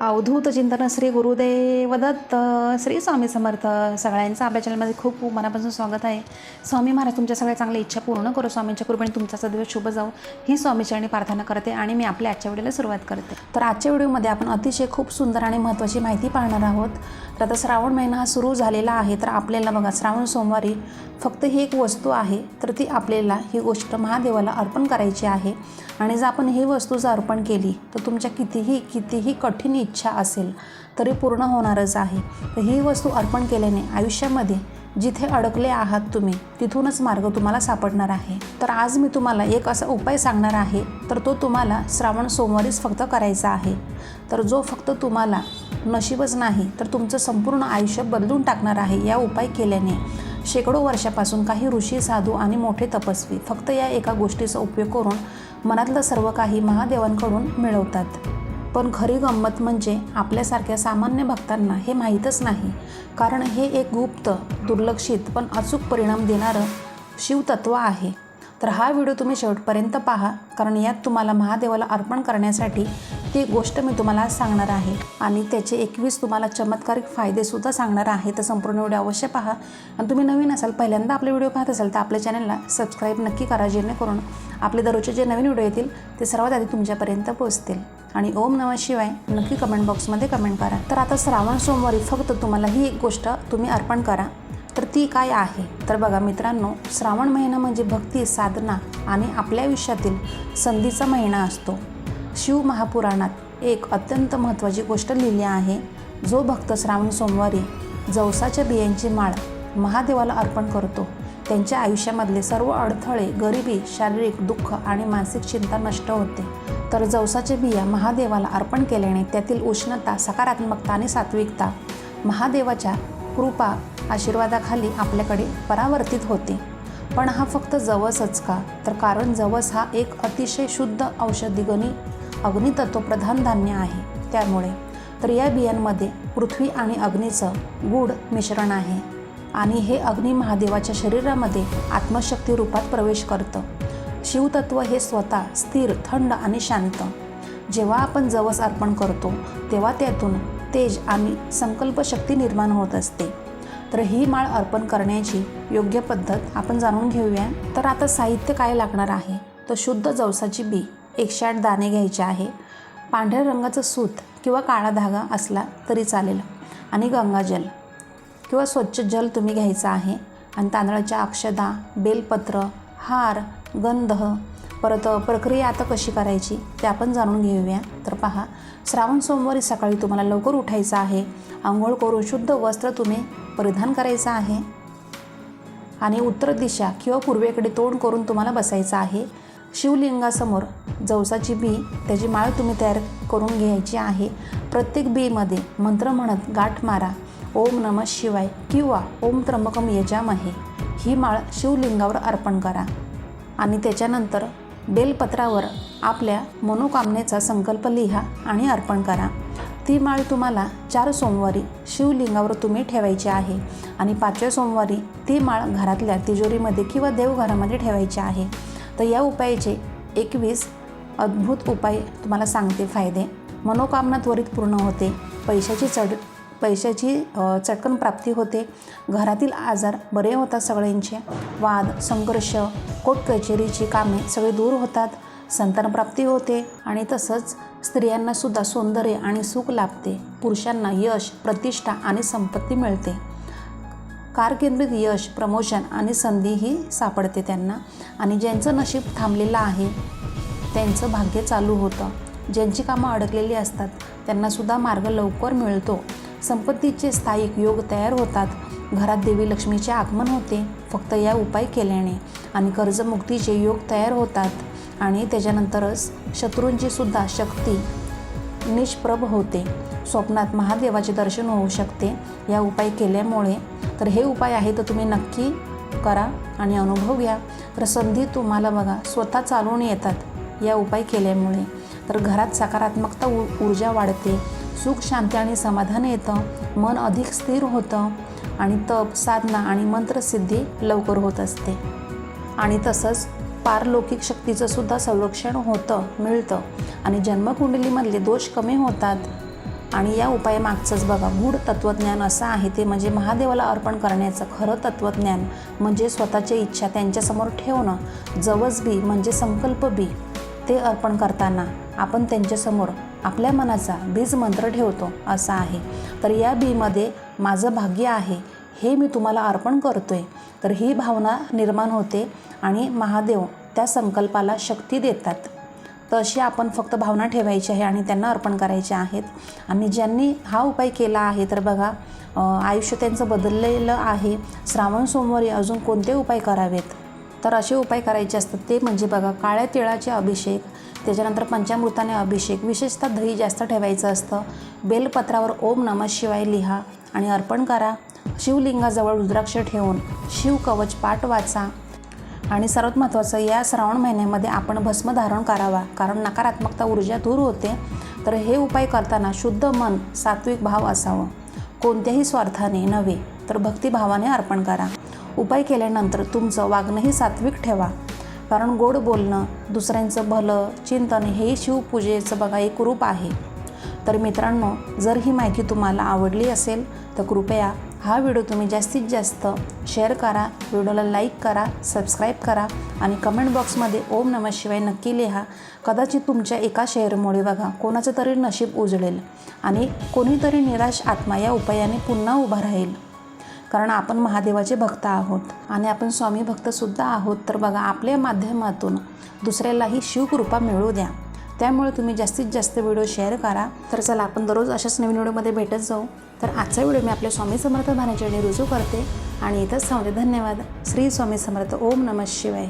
अवधूत चिंतन श्री गुरुदेव दत्त श्री स्वामी समर्थ सगळ्यांचं आपल्या चॅनलमध्ये खूप मनापासून स्वागत आहे. स्वामी महाराज तुमच्या सगळ्या चांगल्या इच्छा पूर्ण करू. स्वामींच्या कृपेने तुमचा सदैव शुभ जाऊ ही स्वामीचरणी प्रार्थना करते आणि मी आपल्या आजच्या व्हिडिओला सुरुवात करते. तर आजच्या व्हिडिओमध्ये आपण अतिशय खूप सुंदर आणि महत्त्वाची माहिती पाहणार आहोत. तर आता श्रावण महिना हा सुरू झालेला आहे. तर आपल्याला बघा श्रावण सोमवारी फक्त ही एक वस्तू आहे. तर ती आपल्याला ही गोष्ट महादेवाला अर्पण करायची आहे. आणि जर आपण ही वस्तू जर अर्पण केली तर तुमच्या कितीही कितीही कठीण इच्छा असेल तरी पूर्ण होणारच आहे. तर ही वस्तू अर्पण केल्याने आयुष्यामध्ये जिथे अडकले आहात तुम्ही तिथूनच मार्ग तुम्हाला सापडणार आहे. तर आज मी तुम्हाला एक असा उपाय सांगणार आहे तर तो तुम्हाला श्रावण सोमवारीच फक्त करायचा आहे. तर जो फक्त तुम्हाला नशीबच नाही तर तुमचं संपूर्ण आयुष्य बदलून टाकणार आहे या उपाय केल्याने. शेकडो वर्षापासून काही ऋषी साधू आणि मोठे तपस्वी फक्त या एका गोष्टीचा उपयोग करून मनातलं सर्व काही महादेवांकडून मिळवतात. पण खरी गंमत म्हणजे आपल्यासारख्या सामान्य भक्तांना हे माहीतच नाही. कारण हे एक गुप्त दुर्लक्षित पण अचूक परिणाम देणारं शिवतत्व आहे. तर हा व्हिडिओ तुम्ही शेवटपर्यंत पहा कारण यात तुम्हाला महादेवाला अर्पण करण्यासाठी ती गोष्ट मी तुम्हाला आज सांगणार आहे. आणि त्याचे एकवीस तुम्हाला चमत्कारिक फायदेसुद्धा सांगणार आहे. तर संपूर्ण व्हिडिओ अवश्य पहा. आणि तुम्ही नवीन असाल पहिल्यांदा आपले व्हिडिओ पाहत असाल तर आपल्या चॅनलला सबस्क्राईब नक्की करा जेणेकरून आपले दररोजचे जे नवीन व्हिडिओ येतील ते सर्वात आधी तुमच्यापर्यंत पोहोचतील. आणि ओम नमः शिवाय नक्की कमेंट बॉक्समध्ये कमेंट करा. तर आता श्रावण सोमवारी फक्त तुम्हाला ही एक गोष्ट तुम्ही अर्पण करा. तर ती काय आहे? तर बघा मित्रांनो श्रावण महिना म्हणजे भक्ती साधना आणि आपल्या आयुष्यातील संधीचा महिना असतो. शिव महापुराणात एक अत्यंत महत्त्वाची गोष्ट लिहिली आहे. जो भक्त श्रावण सोमवारी जवसाच्या बियांची माळ महादेवाला अर्पण करतो. त्यांच्या आयुष्यामधले सर्व अडथळे गरिबी शारीरिक दुःख आणि मानसिक चिंता नष्ट होते. तर जवसाच्या बिया महादेवाला अर्पण केल्याने त्यातील उष्णता सकारात्मकता आणि सात्विकता महादेवाच्या कृपा आशीर्वादाखाली आपल्याकडे परावर्तित होते. पण हा फक्त जवसच का? तर कारण जवस हा एक अतिशय शुद्ध औषधी गणी अग्नितत्वप्रधान धान्य आहे. त्यामुळे तर या बियांमध्ये पृथ्वी आणि अग्नीचं गूढ मिश्रण आहे आणि हे अग्नी महादेवाच्या शरीरामध्ये आत्मशक्ती रूपात प्रवेश करतं. शिवतत्व हे स्वतः स्थिर थंड आणि शांत. जेव्हा आपण जवस अर्पण करतो तेव्हा त्यातून तेज आणि संकल्पशक्ती निर्माण होत असते. तर ही माळ अर्पण करण्याची योग्य पद्धत आपण जाणून घेऊया. तर आता साहित्य काय लागणार आहे? तर शुद्ध जवसाची बी एकशे आठ दाणे घ्यायचे आहे. पांढऱ्या रंगाचं सूत किंवा काळा धागा असला तरी चालेल. आणि गंगाजल किंवा स्वच्छ जल तुम्ही घ्यायचं आहे. आणि तांदळाच्या अक्षदा बेलपत्र हार गंध परत प्रक्रिया आता कशी करायची ते आपण जाणून घेऊया. तर पहा श्रावण सोमवारी सकाळी तुम्हाला लवकर उठायचं आहे. आंघोळ करून शुद्ध वस्त्र तुम्ही परिधान करायचं आहे. आणि उत्तर दिशा किंवा पूर्वेकडे तोंड करून तुम्हाला बसायचं आहे. शिवलिंगासमोर जवसाची बी त्याची माळ तुम्ही तयार करून घ्यायची आहे. प्रत्येक बीमध्ये मंत्र म्हणत गाठ मारा. ओम नम शिवाय किंवा ओम त्र्यंबकम यजामहे. ही माळ शिवलिंगावर अर्पण करा आणि त्याच्यानंतर बेलपत्रावर आपल्या मनोकामनेचा संकल्प लिहा आणि अर्पण करा. ती माळ तुम्हाला चार सोमवारी शिवलिंगावर तुम्ही ठेवायची आहे आणि पाचव्या सोमवारी ती माळ घरातल्या तिजोरीमध्ये किंवा देवघरामध्ये ठेवायची आहे. तर या उपायाचे एकवीस अद्भुत उपाय तुम्हाला सांगते फायदे. मनोकामना त्वरित पूर्ण होते. पैशाची चढ पैशाची चटकन प्राप्ती होते. घरातील आजार बरे होतात सगळ्यांचे. वाद संघर्ष कोर्ट कचेरीची कामे सगळे दूर होतात. संतानप्राप्ती होते आणि तसंच स्त्रियांनासुद्धा सौंदर्य आणि सुख लाभते. पुरुषांना यश प्रतिष्ठा आणि संपत्ती मिळते. कारकेंद्रित यश प्रमोशन आणि संधीही सापडते त्यांना. आणि ज्यांचं नशीब थांबलेलं आहे त्यांचं भाग्य चालू होतं. ज्यांची कामं अडकलेली असतात त्यांनासुद्धा मार्ग लवकर मिळतो. संपत्तीचे स्थायिक योग तयार होतात. घरात देवी लक्ष्मीचे आगमन होते. फक्त या उपाय केल्याने आणि कर्जमुक्तीचे योग तयार होतात. आणि त्याच्यानंतरच शत्रूंची सुद्धा शक्ती निष्प्रभ होते. स्वप्नात महादेवाचे दर्शन होऊ शकते. या उपाय केल्यामुळे तर हे उपाय आहे तर तुम्ही नक्की करा आणि अनुभव घ्या. तर संधी तुम्हाला बघा स्वतः चालवून येतात. या उपाय केल्यामुळे तर घरात सकारात्मकता ऊर्जा वाढते. सुख शांती आणि समाधान येतं. मन अधिक स्थिर होतं आणि तप साधना आणि मंत्रसिद्धी लवकर होत असते. आणि तसंच पारलौकिक शक्तीचं सुद्धा संरक्षण होतं मिळतं. आणि जन्मकुंडलीमधले दोष कमी होतात. आणि या उपायामागचंच बघा मूळ तत्त्वज्ञान असं आहे ते म्हणजे महादेवाला अर्पण करण्याचं खरं तत्त्वज्ञान म्हणजे स्वतःच्या इच्छा त्यांच्यासमोर ठेवणं. जवस बी म्हणजे संकल्प बी ते अर्पण करताना आपण त्यांच्यासमोर आपल्या मनाचा बीज मंत्र ठेवतो असा आहे. तर या बीमध्ये माझं भाग्य आहे हे मी तुम्हाला अर्पण करतो आहे तर ही भावना निर्माण होते आणि महादेव त्या संकल्पाला शक्ती देतात. तशी आपण फक्त भावना ठेवायची आहे आणि त्यांना अर्पण करायचे आहेत. आणि ज्यांनी हा उपाय केला आहे तर बघा आयुष्य त्यांचं बदललेलं आहे. श्रावण सोमवारी अजून कोणते उपाय करावेत? तर असे उपाय करायचे असतात ते म्हणजे बघा काळ्या तिळाचे अभिषेक त्याच्यानंतर पंचामृताने अभिषेक विशेषतः दही जास्त ठेवायचं असतं बेलपत्रावर ओम नमः शिवाय लिहा आणि अर्पण करा. शिवलिंगाजवळ रुद्राक्ष ठेवून शिवकवच पाठ वाचा. आणि सर्वात महत्त्वाचं या श्रावण महिन्यामध्ये आपण भस्म धारण करावा कारण नकारात्मकता ऊर्जा दूर होते. तर हे उपाय करताना शुद्ध मन सात्विक भाव असावं. कोणत्याही स्वार्थाने नव्हे तर भक्तिभावाने अर्पण करा. उपाय केल्यानंतर तुमचं वागणंही सात्विक ठेवा. कारण गोड बोलणं दुसऱ्यांचं भलं चिंतन हे शिवपूजेचं बघा एक रूप आहे. तर मित्रांनो जर ही माहिती तुम्हाला आवडली असेल तर कृपया हा व्हिडिओ तुम्ही जास्तीत जास्त शेअर करा व्हिडिओला लाईक करा सबस्क्राईब करा आणि कमेंट बॉक्समध्ये ओम नमः शिवाय नक्की लिहा. कदाचित तुमच्या एका शेअरमुळे बघा कोणाचं तरी नशीब उजळेल आणि कोणीतरी निराश आत्मा या उपायाने पुन्हा उभा राहील. कारण आपण महादेवाचे भक्त आहोत आणि आपण स्वामी भक्तसुद्धा आहोत. तर बघा आपल्या माध्यमातून दुसऱ्यालाही शिवकृपा मिळू द्या. त्यामुळे तुम्ही जास्तीत जास्त व्हिडिओ शेअर करा. तर चला आपण दररोज अशाच नवीन व्हिडिओमध्ये भेटत जाऊ. तर आजचा व्हिडिओ मी आपल्या स्वामी समर्थ भाण्याच्या रुजू करते. आणि इथंच सांगते धन्यवाद. श्री स्वामी समर्थ. ओम नमः शिवाय.